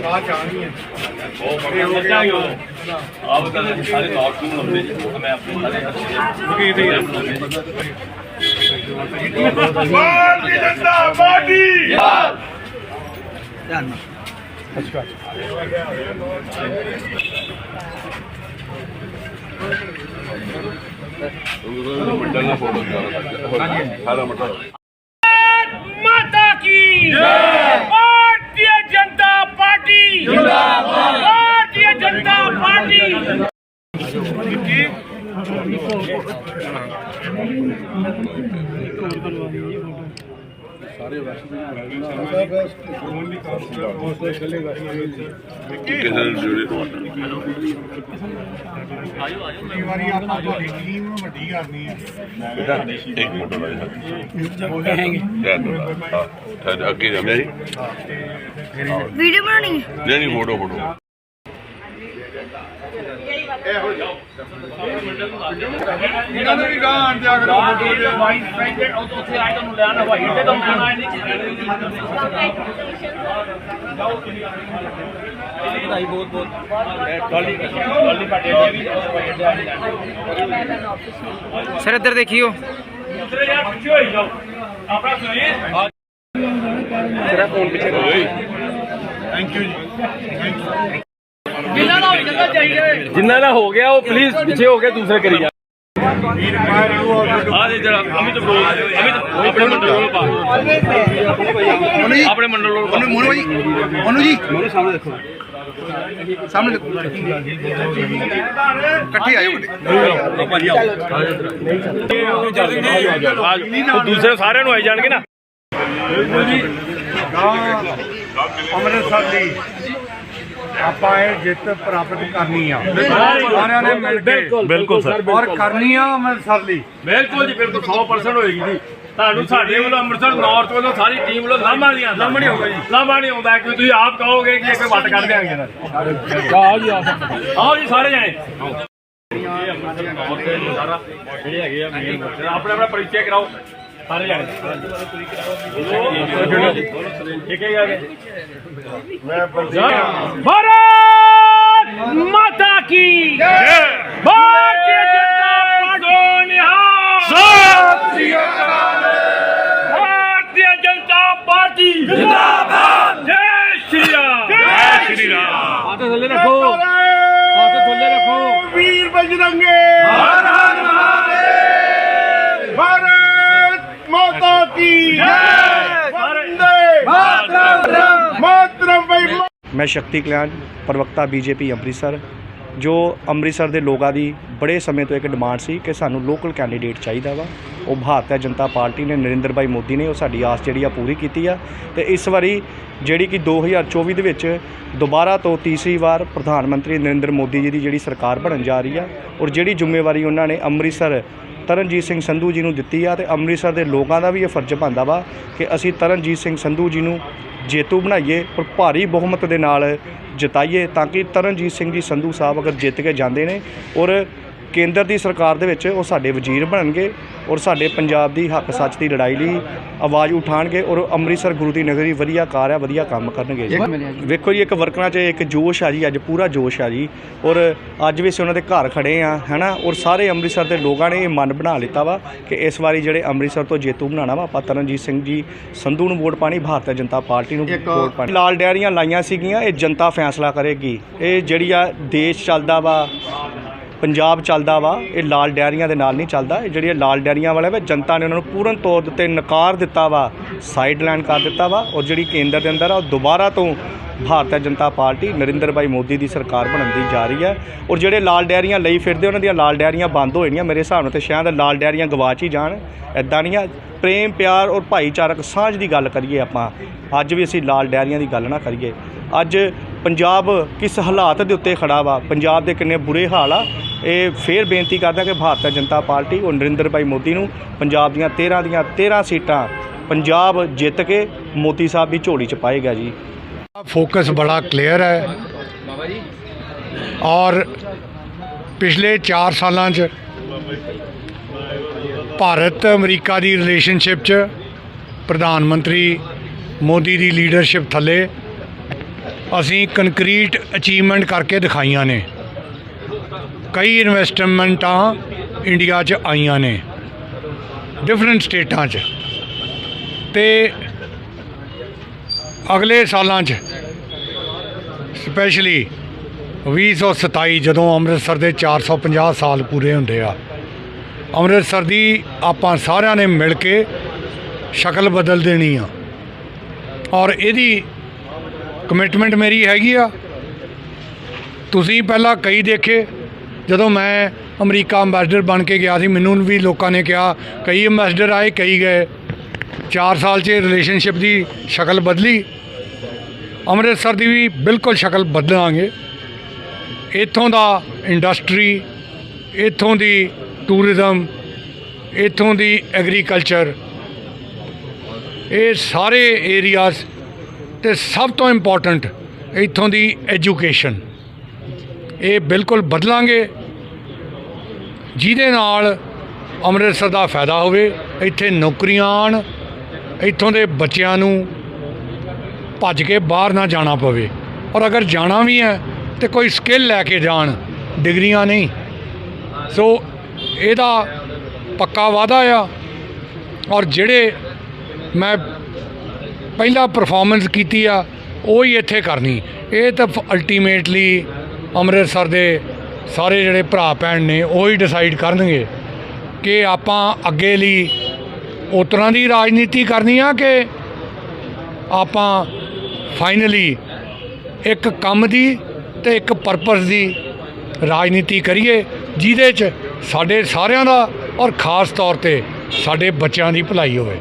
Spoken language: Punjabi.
ਬਾਅਦ ਜਾਣੀ ਹੈ ਉਹ ਮਗਰ ਸੱਚਾ ਹੀ ਉਹ ਆਪ ਤਾਂ ਸਾਰੇ ਲੋਕ ਨੂੰ ਲਾਉਂਦੇ ਜੀ। ਮੈਂ ਆਪਣੇ ਸਾਰੇ ਕੀ ਦੇ ਭਾਰਤੀ ਜਨਤਾ ਪਾਰਟੀ माता ਕਈ ਵਾਰੀ ਆਪਾਂ ਤੁਹਾਡੀ ਟੀਮ ਵੱਡੀ ਕਰਨੀ ਹੈ ਇੱਕ ਮਿੰਟ ਦਾ ਜੀ ਅੱਗੇ ਜਾਂਦੇ ਜੀ ਵੀਡੀਓ ਬਣਾਉਣੀ ਨਹੀਂ ਨਹੀਂ ਫੋਟੋ ਫੋਟੋ ਇਹਨਾਂ ਦੇ ਵੀ ਗਾਂ ਆਣ ਦਿਆ ਕਰੋ ਵਾਈਸ ਪ੍ਰੈਜ਼ੀਡੈਂਟ ਉਹ ਉੱਥੇ ਆਏ ਤੁਹਾਨੂੰ ਲੈਣ ਹਵਾਈ ਅੱਡੇ ਤੋਂ ਲੈਣ ਆਏ ਨਹੀਂ ਵਧਾਈ ਬਹੁਤ ਬਹੁਤ ਟਾਲੀ ਟਾਲੀ ਪਾਟੇ ਵੀ ਹਵਾਈ ਅੱਡੇ ਆਏ ਲੈਣ ਸਰ ਇੱਧਰ ਦੇਖਿਓ। ਦੂਸਰੇ ਯਾਰ ਪਿੱਛੇ ਹੋਈ ਜਾਓ ਆਪਣਾ ਸੁਣੀਏ ਥੈਂਕ ਯੂ ਜੀ ਜਿੰਨਾ ਦਾ ਜਿੰਨਾ ਦਾ ਹੋ ਗਿਆ ਉਹ ਪਲੀਜ਼ ਪਿੱਛੇ ਹੋ ਕੇ ਦੂਸਰੇ ਕਰੀ ਜਾ। ਆ ਦੇ ਜਰਾ ਅਮਿਤ ਬੋਲ ਅਮਿਤ ਆਪਣੇ ਮੰਡਲ ਨੂੰ ਪਾ। ਆਪਣੇ ਮੰਡਲ ਨੂੰ ਪਾ। ਮੋਨੂ ਭਾਈ ਮੋਨੂ ਜੀ। ਮੋਨੂ ਸਾਹਮਣੇ ਦੇਖੋ। ਸਾਹਮਣੇ ਦੇਖੋ। ਇਕੱਠੇ ਆਇਓ ਉਹ ਦੂਸਰੇ ਸਾਰਿਆਂ ਨੂੰ ਆਈ ਜਾਣਗੇ ਨਾ। ਅੰਮ੍ਰਿਤਸਰ ਦੀ ਆਪਾਂ ਇਹ ਜਿੱਤ ਪ੍ਰਾਪਤ ਕਰਨੀ ਆ। ਸਾਰਿਆਂ ਨੇ ਮਿਲ ਕੇ। ਬਿਲਕੁਲ ਸਰ ਔਰ ਕਰਨੀ ਆ ਅੰਮ੍ਰਿਤਸਰ ਲਈ। ਬਿਲਕੁਲ ਜੀ ਬਿਲਕੁਲ 100% ਹੋਏਗੀ ਜੀ। ਤੁਹਾਨੂੰ ਸਾਡੇ ਵੱਲੋਂ ਅੰਮ੍ਰਿਤਸਰ ਨਾਰਥ ਵੱਲੋਂ ਸਾਰੀ ਟੀਮ ਵੱਲੋਂ ਲਾਂਭਾ ਨਹੀਂ ਆਉਂਦਾ। ਲਾਂਭਾ ਨਹੀਂ ਹੋਊਗਾ ਜੀ। ਲਾਂਭਾ ਨਹੀਂ ਆਉਂਦਾ ਕਿ ਤੁਸੀਂ ਆਪ ਕਹੋਗੇ ਕਿ ਇੱਕ ਵੱਟ ਕੱਢ ਦਿਆਂਗੇ ਇਹਨਾਂ ਦੀ ਆਓ ਜੀ ਆਓ। ਜੀ ਸਾਰੇ ਜਾਣੇ। ਜਿਹੜੇ ਹੈਗੇ ਆ ਮੇਨ ਆਪਣੇ ਆਪਣਾ ਪਰਿਚੈ ਕਰਾਓ। ਸਾਰੇ ਮਾਤਾ ਕੀ ਭਾਰਤੀ ਭਾਰਤੀ ਜਨਤਾ ਪਾਰਟੀ ਮੈਂ ਸ਼ਕਤੀ ਕਲਿਆਣ ਪ੍ਰਵਕਤਾ ਬੀਜੇਪੀ ਅੰਮ੍ਰਿਤਸਰ, ਜੋ ਅੰਮ੍ਰਿਤਸਰ ਦੇ ਲੋਕਾਂ ਦੀ ਬੜੇ ਸਮੇਂ ਤੋਂ ਇੱਕ ਡਿਮਾਂਡ ਸੀ ਕਿ ਸਾਨੂੰ ਲੋਕਲ ਕੈਂਡੀਡੇਟ ਚਾਹੀਦਾ ਵਾ। ਉਹ ਭਾਰਤੀ ਜਨਤਾ ਪਾਰਟੀ ਨੇ, ਨਰਿੰਦਰ ਭਾਈ ਮੋਦੀ ਨੇ ਉਹ ਸਾਡੀ ਆਸ ਜਿਹੜੀ ਆ ਪੂਰੀ ਕੀਤੀ ਆ। ਤੇ ਇਸ ਵਾਰੀ ਜਿਹੜੀ ਕਿ 2024 ਦੇ ਵਿੱਚ ਦੁਬਾਰਾ ਤੋਂ ਤੀਸਰੀ ਵਾਰ ਪ੍ਰਧਾਨ ਮੰਤਰੀ ਨਰਿੰਦਰ ਮੋਦੀ ਜੀ ਦੀ ਜਿਹੜੀ ਸਰਕਾਰ ਬਣਨ ਜਾ ਰਹੀ ਆ, ਔਰ ਜਿਹੜੀ ਜ਼ਿੰਮੇਵਾਰੀ ਉਹਨਾਂ ਨੇ ਅੰਮ੍ਰਿਤਸਰ ਤਰਨਜੀਤ ਸਿੰਘ ਸੰਧੂ ਜੀ ਨੂੰ ਦਿੱਤੀ ਆ, ਤੇ ਅੰਮ੍ਰਿਤਸਰ ਦੇ ਲੋਕਾਂ ਦਾ ਵੀ ਇਹ ਫਰਜ਼ ਬਣਦਾ ਵਾ ਕਿ ਅਸੀਂ ਤਰਨਜੀਤ ਸਿੰਘ ਸੰਧੂ ਜੀ ਨੂੰ ਜੇਤੂ ਬਣਾਈਏ ਔਰ ਭਾਰੀ ਬਹੁਮਤ ਦੇ ਨਾਲ ਜਿਤਾਈਏ ਤਾਂ ਕਿ ਤਰਨਜੀਤ ਸਿੰਘ ਜੀ ਸੰਧੂ ਸਾਹਿਬ ਅਗਰ ਜਿੱਤ ਕੇ ਜਾਂਦੇ ਨੇ ਔਰ ਕੇਂਦਰ ਦੀ ਸਰਕਾਰ ਦੇ ਵਿੱਚ ਉਹ ਸਾਡੇ ਵਜ਼ੀਰ ਬਣਨਗੇ ਔਰ ਸਾਡੇ ਪੰਜਾਬ ਦੀ ਹੱਕ ਸੱਚ ਦੀ ਲੜਾਈ ਲਈ ਆਵਾਜ਼ ਉਠਾਣਗੇ ਔਰ ਅੰਮ੍ਰਿਤਸਰ ਗੁਰੂ ਦੀ ਨਗਰੀ ਵਧੀਆ ਕਾਰ ਆ ਵਧੀਆ ਕੰਮ ਕਰਨਗੇ ਜੀ। ਵੇਖੋ ਜੀ ਇੱਕ ਵਰਕਰਾਂ 'ਚ ਇੱਕ ਜੋਸ਼ ਆ ਜੀ ਅੱਜ ਪੂਰਾ ਜੋਸ਼ ਆ ਜੀ। ਔਰ ਅੱਜ ਵੀ ਅਸੀਂ ਉਹਨਾਂ ਦੇ ਘਰ ਖੜੇ ਆ ਹੈਨਾ? ਔਰ ਸਾਰੇ ਅੰਮ੍ਰਿਤਸਰ ਦੇ ਲੋਕਾਂ ਨੇ ਇਹ ਮਨ ਬਣਾ ਲਿੱਤਾ ਵਾ ਕਿ ਇਸ ਵਾਰੀ ਜਿਹੜੇ ਅੰਮ੍ਰਿਤਸਰ ਤੋਂ ਜੇਤੂ ਬਣਾਉਣਾ ਵਾ ਆਪਾਂ ਤਰਨਜੀਤ ਸਿੰਘ ਜੀ ਸੰਧੂ ਨੂੰ ਵੋਟ ਪਾਣੀ ਭਾਰਤੀ ਜਨਤਾ ਪਾਰਟੀ ਨੂੰ ਵੋਟ ਪਾਣੀ ਲਾਲ ਡੈਰੀਆਂ ਲਾਈਆਂ ਸੀਗੀਆਂ ਇਹ ਜਨਤਾ ਫੈਸਲਾ ਕਰੇਗੀ। ਇਹ ਜਿਹੜੀ ਆ ਦੇਸ਼ ਚੱਲਦਾ ਵਾ ਪੰਜਾਬ ਚੱਲਦਾ ਵਾ, ਇਹ ਲਾਲ ਡੈਰੀਆਂ ਦੇ ਨਾਲ ਨਹੀਂ ਚੱਲਦਾ। ਇਹ ਜਿਹੜੀਆਂ ਲਾਲ ਡੈਰੀਆਂ ਵਾਲੇ ਵਾ, ਜਨਤਾ ਨੇ ਉਹਨਾਂ ਨੂੰ ਪੂਰਨ ਤੌਰ ਦੇ ਉੱਤੇ ਨਕਾਰ ਦਿੱਤਾ ਵਾ ਸਾਈਡਲਾਈਨ ਕਰ ਦਿੱਤਾ ਵਾ, ਔਰ ਜਿਹੜੀ ਕੇਂਦਰ ਦੇ ਅੰਦਰ ਆ, ਉਹ ਦੁਬਾਰਾ ਤੋਂ ਭਾਰਤੀ ਜਨਤਾ ਪਾਰਟੀ ਨਰਿੰਦਰ ਭਾਈ ਮੋਦੀ ਦੀ ਸਰਕਾਰ ਬਣਨ ਦੀ ਜਾ ਰਹੀ ਹੈ। ਔਰ ਜਿਹੜੇ ਲਾਲ ਡੈਰੀਆਂ ਲਈ ਫਿਰਦੇ, ਉਹਨਾਂ ਦੀਆਂ ਲਾਲ ਡੈਰੀਆਂ ਬੰਦ ਹੋ ਜਾਣੀਆਂ, ਮੇਰੇ ਹਿਸਾਬ ਨਾਲ ਤੇ ਸ਼ਾਇਦ ਲਾਲ ਡੈਰੀਆਂ ਗਵਾਚ ਹੀ ਜਾਣ ਐਦਾਂ ਨਹੀਂ ਆ। ਪ੍ਰੇਮ, ਪਿਆਰ ਔਰ ਭਾਈਚਾਰਕ ਸਾਂਝ ਦੀ ਗੱਲ ਕਰੀਏ ਆਪਾਂ, ਅੱਜ ਵੀ ਅਸੀਂ ਲਾਲ ਡੈਰੀਆਂ ਦੀ ਗੱਲ ਨਾ ਕਰੀਏ। ਅੱਜ ਪੰਜਾਬ ਕਿਸ ਹਾਲਾਤ ਦੇ ਉੱਤੇ ਖੜਾ ਵਾ? ਪੰਜਾਬ ਦੇ ਕਿੰਨੇ ਬੁਰੇ ਹਾਲ ਆ? ਇਹ ਫੇਰ ਬੇਨਤੀ ਕਰਦਾ ਕਿ ਭਾਰਤੀ ਜਨਤਾ ਪਾਰਟੀ, ਉਹ ਨਰਿੰਦਰ ਭਾਈ ਮੋਦੀ ਨੂੰ ਪੰਜਾਬ ਦੀਆਂ 13 ਦੀਆਂ 13 ਸੀਟਾਂ ਪੰਜਾਬ ਜਿੱਤ ਕੇ ਮੋਦੀ ਸਾਹਿਬ ਦੀ ਝੋਲੀ ਚ ਪਾਏਗਾ ਜੀ। ਫੋਕਸ ਬੜਾ ਕਲੀਅਰ ਹੈ। ਔਰ ਪਿਛਲੇ 4 ਸਾਲਾਂ 'ਚ ਭਾਰਤ ਅਮਰੀਕਾ ਦੀ ਰਿਲੇਸ਼ਨਸ਼ਿਪ 'ਚ ਪ੍ਰਧਾਨ ਮੰਤਰੀ ਮੋਦੀ ਦੀ ਲੀਡਰਸ਼ਿਪ ਥੱਲੇ ਅਸੀਂ ਕੰਕਰੀਟ ਅਚੀਵਮੈਂਟ ਕਰਕੇ ਦਿਖਾਈਆਂ ਨੇ। ਕਈ ਇਨਵੈਸਟਮੈਂਟਾਂ ਇੰਡੀਆ 'ਚ ਆਈਆਂ ਨੇ ਡਿਫਰੈਂਟ ਸਟੇਟਾਂ 'ਚ। ਤੇ ਅਗਲੇ ਸਾਲਾਂ 'ਚ ਸਪੈਸ਼ਲੀ 2027 ਜਦੋਂ ਅੰਮ੍ਰਿਤਸਰ ਦੇ 450 ਸਾਲ ਪੂਰੇ ਹੁੰਦੇ ਆ, ਅੰਮ੍ਰਿਤਸਰ ਦੀ ਆਪਾਂ ਸਾਰਿਆਂ ਨੇ ਮਿਲ ਕੇ ਸ਼ਕਲ ਬਦਲ ਦੇਣੀ ਆ। ਔਰ ਇਹਦੀ ਕਮਿਟਮੈਂਟ ਮੇਰੀ ਹੈਗੀ ਆ। ਤੁਸੀਂ ਪਹਿਲਾਂ ਕਈ ਦੇਖੇ, ਜਦੋਂ ਮੈਂ ਅਮਰੀਕਾ ਅੰਬੈਸਡਰ ਬਣ ਕੇ ਗਿਆ ਸੀ, ਮੈਨੂੰ ਵੀ ਲੋਕਾਂ ਨੇ ਕਿਹਾ, ਕਈ ਅੰਬੈਸਡਰ ਆਏ, ਕਈ ਗਏ। 4 ਸਾਲ 'ਚ ਰਿਲੇਸ਼ਨਸ਼ਿਪ ਦੀ ਸ਼ਕਲ ਬਦਲੀ। ਅੰਮ੍ਰਿਤਸਰ ਦੀ ਵੀ ਬਿਲਕੁਲ ਸ਼ਕਲ ਬਦਲਾਂਗੇ। ਇੱਥੋਂ ਦਾ ਇੰਡਸਟਰੀ ਇੱਥੋਂ ਦੀ ਟੂਰਿਜ਼ਮ ਇੱਥੋਂ ਦੀ ਐਗਰੀਕਲਚਰ ਇਹ ਸਾਰੇ ਏਰੀਆਜ਼ ਤੇ ਸਭ ਤੋਂ ਇੰਪੋਰਟੈਂਟ ਇੱਥੋਂ ਦੀ ਐਜੂਕੇਸ਼ਨ ਇਹ ਬਿਲਕੁਲ ਬਦਲਾਂਗੇ। ਜਿਹਦੇ ਨਾਲ ਅੰਮ੍ਰਿਤਸਰ ਦਾ ਫਾਇਦਾ ਹੋਵੇ, ਇੱਥੇ ਨੌਕਰੀਆਂ ਆਉਣ, ਇੱਥੋਂ ਦੇ ਬੱਚਿਆਂ ਨੂੰ ਭੱਜ ਕੇ ਬਾਹਰ ਨਾ ਜਾਣਾ ਪਵੇ। ਔਰ ਅਗਰ ਜਾਣਾ ਵੀ ਹੈ, ਤੇ ਕੋਈ ਸਕਿੱਲ ਲੈ ਕੇ ਜਾਣ, ਡਿਗਰੀਆਂ ਨਹੀਂ। ਸੋ ਇਹਦਾ ਪੱਕਾ ਵਾਅਦਾ ਆ। ਔਰ ਜਿਹੜੇ ਮੈਂ ਪਹਿਲਾਂ ਪਰਫਾਰਮੈਂਸ ਕੀਤੀ ਆ, ਉਹ ਹੀ ਇੱਥੇ ਕਰਨੀ। ਇਹ ਤਾਂ ਅਲਟੀਮੇਟਲੀ ਅੰਮ੍ਰਿਤਸਰ ਦੇ ਸਾਰੇ ਜਿਹੜੇ ਭਰਾ ਭੈਣ ਨੇ, ਉਹ ਹੀ ਡਿਸਾਈਡ ਕਰਨਗੇ ਕਿ ਆਪਾਂ ਅੱਗੇ ਲਈ ਉਸ ਤਰ੍ਹਾਂ ਦੀ ਰਾਜਨੀਤੀ ਕਰਨੀ ਆ ਕਿ ਆਪਾਂ ਫਾਈਨਲੀ ਇੱਕ ਕੰਮ ਦੀ ਤੇ ਇੱਕ ਪਰਪਸ ਦੀ ਰਾਜਨੀਤੀ ਕਰੀਏ, ਜਿਹਦੇ 'ਚ ਸਾਡੇ ਸਾਰਿਆਂ ਦਾ ਔਰ ਖਾਸ ਤੌਰ ਤੇ ਸਾਡੇ ਬੱਚਿਆਂ ਦੀ ਭਲਾਈ ਹੋਵੇ।